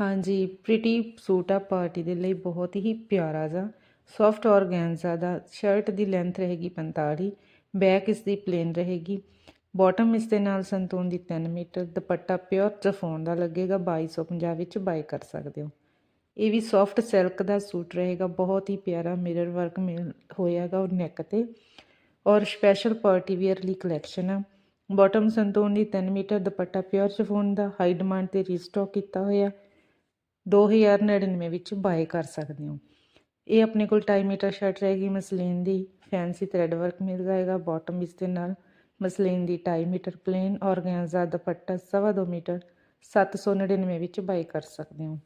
ਹਾਂਜੀ pretty suit ਆ party ਦੇ ਲਈ ਬਹੁਤ ਹੀ ਪਿਆਰਾ ਜਿਹਾ। ਸੌਫਟ ਔਰਗੈਂਜ਼ਾ ਦਾ ਸ਼ਰਟ ਦੀ ਲੈਂਥ ਰਹੇਗੀ 45 ਬੈਕ ਇਸ ਦੀ ਪਲੇਨ ਰਹੇਗੀ। ਬਾਟਮ ਇਸ ਦੇ ਨਾਲ ਸੰਤੂਨ ਦੀ 3 ਮੀਟਰ, ਦੁਪੱਟਾ ਪਿਓਰ ਚਫੋਨ ਦਾ ਲੱਗੇਗਾ 2250 ਵਿੱਚ ਬਾਈ ਕਰ ਸਕਦੇ ਹੋ। ਇਹ ਵੀ ਸੌਫਟ ਸਿਲਕ ਦਾ ਸੂਟ ਰਹੇਗਾ, ਬਹੁਤ ਹੀ ਪਿਆਰਾ ਮਿਰਰ ਵਰਕ ਮਿਲ ਹੋਇਆਗਾ ਉਹ ਨੈਕ ਤੇ। ਔਰ ਸਪੈਸ਼ਲ ਪਾਰਟੀ ਵੇਅਰ ਲਈ ਕਲੈਕਸ਼ਨ ਆ। ਬਾਟਮ ਸੰਤੂਨ ਦੀ 3 ਮੀਟਰ, ਦੁਪੱਟਾ ਪਿਓਰ ਚਫੋਨ ਦਾ ਹਾਈ ਡਿਮਾਂਡ ਤੇ ਰੀਸਟਾਕ ਕੀਤਾ ਹੋਇਆ। 2099 ਵਿੱਚ ਬਾਏ ਕਰ ਸਕਦੇ ਹੋ। ਇਹ ਆਪਣੇ ਕੋਲ 2.5 ਮੀਟਰ ਸ਼ਰਟ ਰਹੇਗੀ, ਮਸਲੀਨ ਦੀ ਫੈਂਸੀ ਥ੍ਰੈਡ ਵਰਕ ਮਿਲ ਜਾਏਗਾ ਬਾਟਮ ਵਿੱਚ ਦੇ ਨਾਲ। ਮਸਲੀਨ ਦੀ 2.5 ਮੀਟਰ ਪਲੇਨ ਔਰਗੈਂਜ਼ਾ ਦੁਪੱਟਾ ਸਵਾ ਦੋ ਮੀਟਰ 799 ਵਿੱਚ ਬਾਏ ਕਰ ਸਕਦੇ ਹੋ।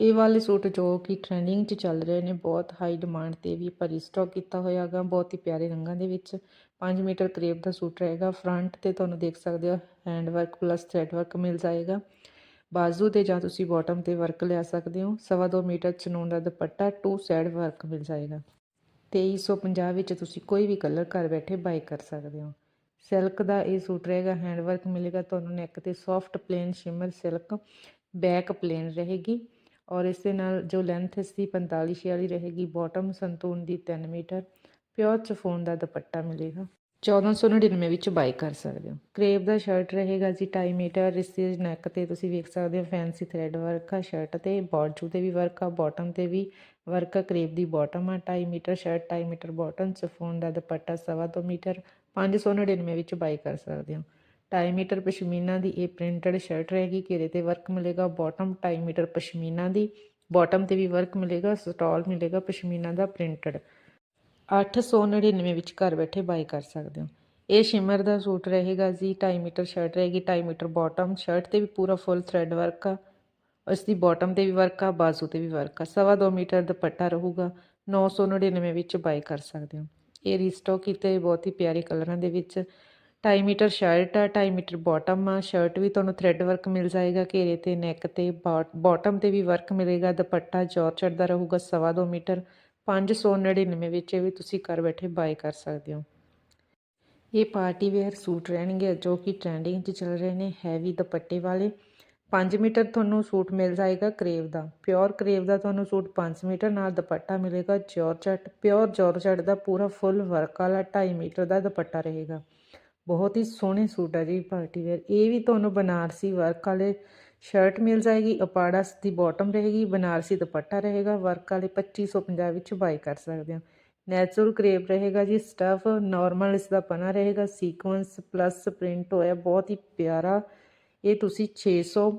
ਇਹ ਵਾਲੇ ਸੂਟ ਜੋ ਕਿ ਟ੍ਰੈਂਡਿੰਗ 'ਚ ਚੱਲ ਰਹੇ ਨੇ, ਬਹੁਤ ਹਾਈ ਡਿਮਾਂਡ ਤੇ ਵੀ ਪਰ ਸਟਾਕ ਕੀਤਾ ਹੋਇਆ ਹੈਗਾ, ਬਹੁਤ ਹੀ ਪਿਆਰੇ ਰੰਗਾਂ ਦੇ ਵਿੱਚ। 5 ਮੀਟਰ ਕਰੇਪ ਦਾ ਸੂਟ ਰਹੇਗਾ। ਫਰੰਟ ਤੇ ਤੁਹਾਨੂੰ ਦੇਖ ਸਕਦੇ ਹੋ hand work plus thread work ਮਿਲ ਜਾਏਗਾ। ਬਾਜ਼ੂ ਤੇ ਜਾਂ ਤੁਸੀਂ ਬਾਟਮ ਤੇ ਵਰਕ ਲਿਆ ਸਕਦੇ ਹੋ। ਸਵਾ ਦੋ ਮੀਟਰ ਚਨੂਨ ਦਾ ਦੁਪੱਟਾ ਟੂ ਸਾਈਡ ਵਰਕ ਮਿਲ ਜਾਏਗਾ। 2350 ਵਿੱਚ ਤੁਸੀਂ ਕੋਈ ਵੀ ਕਲਰ ਘਰ ਬੈਠੇ ਬਾਈ ਕਰ ਸਕਦੇ ਹੋ। ਸਿਲਕ ਦਾ ਇਹ ਸੂਟ ਰਹੇਗਾ ਹੈਂਡ ਵਰਕ ਮਿਲੇਗਾ, ਤੁਹਾਨੂੰ ਨੈਕ ਤੇ soft plain shimmer silk back plain ਰਹੇਗੀ। ਔਰ ਇਸ ਦੇ ਨਾਲ ਜੋ ਲੈਂਥ ਇਸ ਦੀ 45 46 ਰਹੇਗੀ। ਬਾਟਮ ਸੰਤੂਨ ਦੀ 3 ਮੀਟਰ ਪਿਓਰ ਚਫੋਨ ਦਾ ਦੁਪੱਟਾ ਮਿਲੇਗਾ। 1499 ਵਿੱਚ ਬਾਈ ਕਰ ਸਕਦੇ ਹੋ। ਕਰੇਪ ਦਾ ਸ਼ਰਟ ਰਹੇਗਾ ਜੀ 2.5 ਮੀਟਰ ਇਸ ਨੈਕ ਤੇ ਤੁਸੀਂ ਵੇਖ ਸਕਦੇ ਹੋ ਫੈਂਸੀ ਥ੍ਰੈਡ ਵਰਕ ਆ ਸ਼ਰਟ ਤੇ ਬਾਜੂ ਤੇ ਵੀ ਵਰਕ ਆ ਬਾਟਮ ਤੇ ਵੀ ਵਰਕ ਆ, ਕਰੇਪ ਦੀ ਬਾਟਮ ਆ 2.5 metre shirt 2.5 metre bottom chiffon ਦਾ ਦੁਪੱਟਾ ਸਵਾ ਦੋ ਮੀਟਰ 599 ਵਿੱਚ ਬਾਈ ਕਰ ਸਕਦੇ ਹੋ। 2.5 ਮੀਟਰ ਪਸ਼ਮੀਨਾ ਦੀ ਇਹ ਪ੍ਰਿੰਟਡ ਸ਼ਰਟ ਰਹੇਗੀ, ਘੇਰੇ ਤੇ ਵਰਕ ਮਿਲੇਗਾ ਬਾਟਮ 2.5 ਮੀਟਰ ਪਸ਼ਮੀਨਾ ਦੀ ਬਾਟਮ ਤੇ ਵੀ ਵਰਕ ਮਿਲੇਗਾ ਸਟਾਲ ਮਿਲੇਗਾ ਪਸ਼ਮੀਨਾ ਦਾ ਪ੍ਰਿੰਟਡ 899 ਵਿੱਚ ਘਰ ਬੈਠੇ ਬਾਈ ਕਰ ਸਕਦੇ ਹੋ। ਇਹ ਸ਼ਿਮਰ ਦਾ ਸੂਟ ਰਹੇਗਾ ਜੀ 2.5 ਮੀਟਰ ਸ਼ਰਟ ਰਹੇਗੀ 2.5 ਮੀਟਰ ਬਾਟਮ ਸ਼ਰਟ ਤੇ ਵੀ ਪੂਰਾ ਫੁੱਲ ਥ੍ਰੈਡ ਵਰਕ ਆ। ਇਸ ਦੀ ਬਾਟਮ ਤੇ ਵੀ ਵਰਕ ਆ, ਬਾਜ਼ੂ ਤੇ ਵੀ ਵਰਕ ਆ। ਸਵਾ ਦੋ ਮੀਟਰ ਦੁਪੱਟਾ ਰਹੂਗਾ 999 ਵਿੱਚ ਬਾਈ ਕਰ ਸਕਦੇ ਹੋ। ਇਹ ਰੀਸਟਾਕ ਕੀਤੇ ਬਹੁਤ ਹੀ ਪਿਆਰੇ ਕਲਰਾਂ ਦੇ ਵਿੱਚ। 2.5 ਮੀਟਰ ਸ਼ਰਟ ਆ 2.5 ਮੀਟਰ ਬਾਟਮ ਆ। ਸ਼ਰਟ ਵੀ ਤੁਹਾਨੂੰ ਥ੍ਰੈਡ ਵਰਕ ਮਿਲ ਜਾਏਗਾ, ਘੇਰੇ ਤੇ ਨੈਕ ਤੇ ਬਾਟਮ ਤੇ ਵੀ ਵਰਕ ਮਿਲੇਗਾ। ਦੁਪੱਟਾ ਜੋਰਜਟ ਦਾ ਰਹੂਗਾ ਸਵਾ ਦੋ ਮੀਟਰ। 599 ਵਿੱਚ ਇਹ ਵੀ ਤੁਸੀਂ ਘਰ ਬੈਠੇ ਬਾਏ ਕਰ ਸਕਦੇ ਹੋ। ਇਹ ਪਾਰਟੀ ਵੇਅਰ ਸੂਟ ਰਹਿਣਗੇ ਜੋ ਕਿ ਟ੍ਰੈਂਡਿੰਗ 'ਚ ਚੱਲ ਰਹੇ ਨੇ ਹੈਵੀ ਦੁਪੱਟੇ ਵਾਲੇ। 5 ਮੀਟਰ ਤੁਹਾਨੂੰ ਸੂਟ ਮਿਲ ਜਾਏਗਾ ਕਰੇਵ ਦਾ। ਪਿਓਰ ਕਰੇਵ ਦਾ ਤੁਹਾਨੂੰ ਸੂਟ 5 ਮੀਟਰ ਨਾਲ ਦੁਪੱਟਾ ਮਿਲੇਗਾ ਜੋਰਜਟ ਪਿਓਰ ਜੋਰਜਟ ਦਾ ਪੂਰਾ ਫੁੱਲ ਵਰਕ ਵਾਲਾ 2.5 ਮੀਟਰ ਦਾ ਦੁਪੱਟਾ ਰਹੇਗਾ। ਬਹੁਤ ਹੀ ਸੋਹਣੇ ਸੂਟ ਆ ਜੀ ਪਾਰਟੀ ਵੇਅਰ ਇਹ ਵੀ ਤੁਹਾਨੂੰ ਬਨਾਰਸੀ ਵਰਕ ਵਾਲੇ ਸ਼ਰਟ ਮਿਲ ਜਾਏਗੀ, ਅਪਾੜਸ ਦੀ ਬਾਟਮ ਰਹੇਗੀ, ਬਨਾਰਸੀ ਦੁਪੱਟਾ ਰਹੇਗਾ ਵਰਕ ਵਾਲੇ 2550 ਵਿੱਚ ਬਾਈ ਕਰ ਸਕਦੇ ਹੋ। ਨੈਚੁਰਲ ਕਰੇਪ ਰਹੇਗਾ ਜੀ ਸਟਫ ਨਾਰਮਲ ਇਸ ਦਾ ਪਨਾ ਰਹੇਗਾ ਸੀਕੁਐਂਸ ਪਲੱਸ ਪ੍ਰਿੰਟ ਹੋਇਆ, ਬਹੁਤ ਹੀ ਪਿਆਰਾ, ਇਹ ਤੁਸੀਂ 600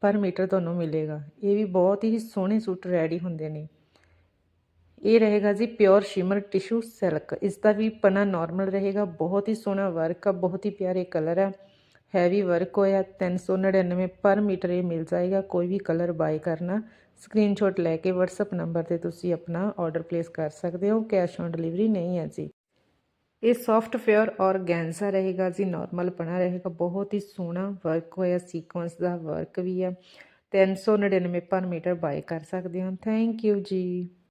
ਪਰ ਮੀਟਰ ਤੁਹਾਨੂੰ ਮਿਲੇਗਾ। ਇਹ ਵੀ ਬਹੁਤ ਹੀ ਸੋਹਣੇ ਸੂਟ ਰੈਡੀ ਹੁੰਦੇ ਨੇ। ਇਹ ਰਹੇਗਾ ਜੀ ਪਿਓਰ ਸ਼ਿਮਰ ਟਿਸ਼ੂ ਸਿਲਕ ਇਸ ਦਾ ਵੀ ਪਨਾ ਨਾਰਮਲ ਰਹੇਗਾ, ਬਹੁਤ ਹੀ ਸੋਹਣਾ ਵਰਕ ਆ, ਬਹੁਤ ਹੀ ਪਿਆਰੇ ਕਲਰ ਆ। ਹੈਵੀ ਵਰਕ ਹੋਇਆ 399 ਪਰ ਮੀਟਰ ਇਹ ਮਿਲ ਜਾਏਗਾ, ਕੋਈ ਵੀ ਕਲਰ ਬਾਈ ਕਰਨਾ। ਸਕਰੀਨਸ਼ਾਟ ਲੈ ਕੇ WhatsApp ਨੰਬਰ ਤੇ ਤੁਸੀਂ ਆਪਣਾ ਆਰਡਰ ਪਲੇਸ ਕਰ ਸਕਦੇ ਹੋ ਕੈਸ਼ ਔਨ ਡਿਲੀਵਰੀ ਨਹੀਂ ਹੈ ਜੀ। ਇਹ ਸੌਫਟ ਫੇਅਰ ਔਰ ਗੈਂਸਾ ਰਹੇਗਾ ਜੀ ਨਾਰਮਲ ਪਣਾ ਰਹੇਗਾ, ਬਹੁਤ ਹੀ ਸੋਹਣਾ ਵਰਕ ਹੋਇਆ ਸੀਕੁਐਂਸ ਦਾ ਵਰਕ ਵੀ ਹੈ। 399 ਪਰ ਮੀਟਰ ਬਾਈ ਕਰ ਸਕਦੇ ਹੋ। ਥੈਂਕ ਯੂ ਜੀ।